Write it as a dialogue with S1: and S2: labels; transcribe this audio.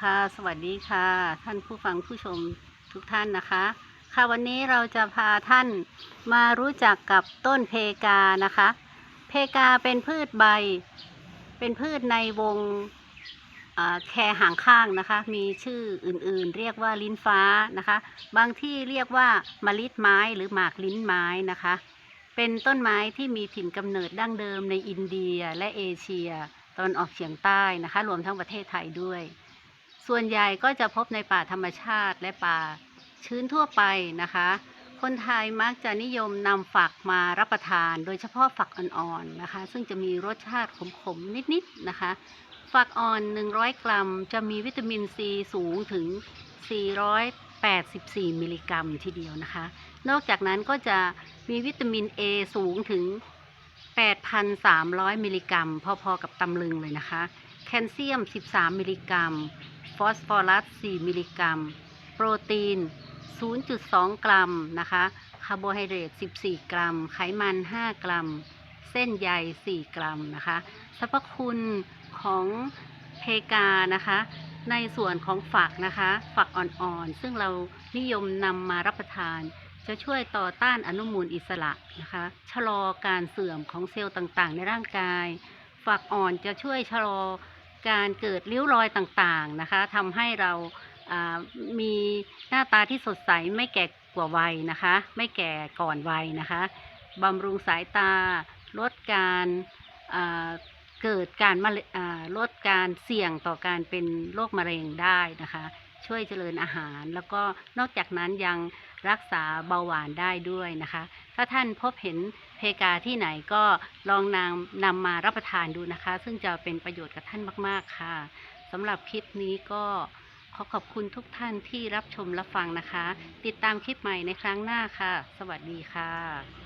S1: ค่ะ สวัสดีค่ะ ท่านผู้ฟังผู้ชมทุกท่านนะคะ ค่ะวันนี้เราจะพาท่านมารู้จักกับต้นเพกานะคะ เพกาเป็นพืชใบ เป็นพืชในวงแคหางข้างนะคะ มีชื่ออื่นๆ เรียกว่าลิ้นฟ้านะคะ บางที่เรียกว่ามะลิดไม้หรือหมากลิ้นไม้นะคะ เป็นต้นไม้ที่มีถิ่นกำเนิดดั้งเดิมในอินเดียและเอเชียตอนออกเฉียงใต้นะคะ รวมทั้งประเทศไทยด้วย ส่วนใหญ่ก็จะพบในป่าธรรมชาติและป่าชื้นทั่วไปนะคะ คนไทยมักจะนิยมนำฝักมารับประทาน โดยเฉพาะฝักอ่อนๆนะคะ ซึ่งจะมีรสชาติขมๆนิดๆนะคะ ฝักอ่อน 100 กรัม จะมีวิตามินซีสูงถึง 484 มิลลิกรัมทีเดียวนะคะ นอกจากนั้นก็จะมีวิตามิน A สูงถึง 8,300 มิลลิกรัม พอๆกับตำลึงเลยนะคะ แคลเซียม 13 มิลลิกรัม ฟอสฟอรัส 4 มิลลิกรัม โปรตีน 0.2 กรัมนะคะคาร์โบไฮเดรต 14 กรัม ไขมัน 5 กรัม เส้นใย 4 กรัมนะคะสรรพคุณของเพกานะคะ ในส่วนของฝักนะคะ ฝักอ่อนๆ ซึ่งเรานิยมนำมารับประทาน จะช่วยต่อต้านอนุมูลอิสระนะคะ ชะลอการเสื่อมของเซลล์ต่างๆ ในร่างกาย ฝักอ่อนจะช่วยชะลอ การเกิดริ้วรอยต่างๆนะคะทำให้เรามีหน้าตาที่สดใสไม่แก่กว่าวัยนะคะ ไม่แก่ก่อนวัยนะคะบำรุงสายตา ลดการเกิดการลดการเสี่ยงต่อการเป็นโรคมะเร็งได้นะคะ ช่วยเจริญอาหาร แล้วก็นอกจากนั้นยังรักษาเบาหวานได้ด้วยนะคะ ถ้าท่านพบเห็นเพกาที่ไหนก็ลองนำนำมารับประทานดูนะคะ ซึ่งจะเป็นประโยชน์กับท่านมาก ๆ ค่ะสำหรับคลิปนี้ก็ขอขอบคุณทุกท่านที่รับชมรับฟังนะคะ ติดตามคลิปใหม่ในครั้งหน้าค่ะ สวัสดีค่ะ